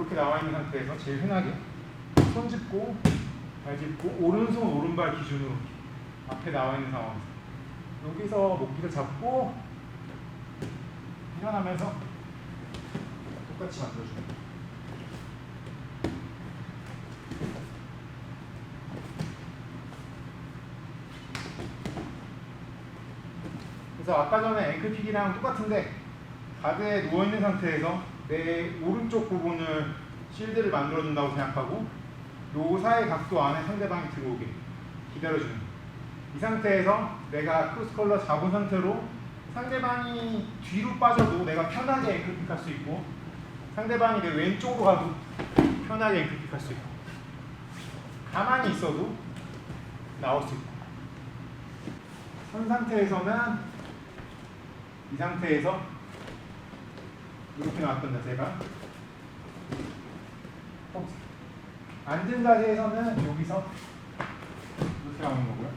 이렇게 나와 있는 상태에서 제일 흔하게 손 짚고 발 짚고 오른손 오른발 기준으로 앞에 나와 있는 상황에서 여기서 목기를 잡고 일어나면서 똑같이 만들어줍니다. 그래서 아까 전에 앵클픽이랑 똑같은데 가드에 누워있는 상태에서 내 오른쪽 부분을 실드를 만들어준다고 생각하고 요 사이 각도 안에 상대방이 들어오게 기다려주는. 이 상태에서 내가 크로스컬러 잡은 상태로 상대방이 뒤로 빠져도 내가 편하게 앵클픽 할 수 있고 상대방이 내 왼쪽으로 가도 편하게 앵클픽 할 수 있고 가만히 있어도 나올 수 있고 선 상태에서는 이 상태에서 이렇게 나왔던 자세가 어, 앉은 자세에서는 여기서 이렇게 나오는 거고요.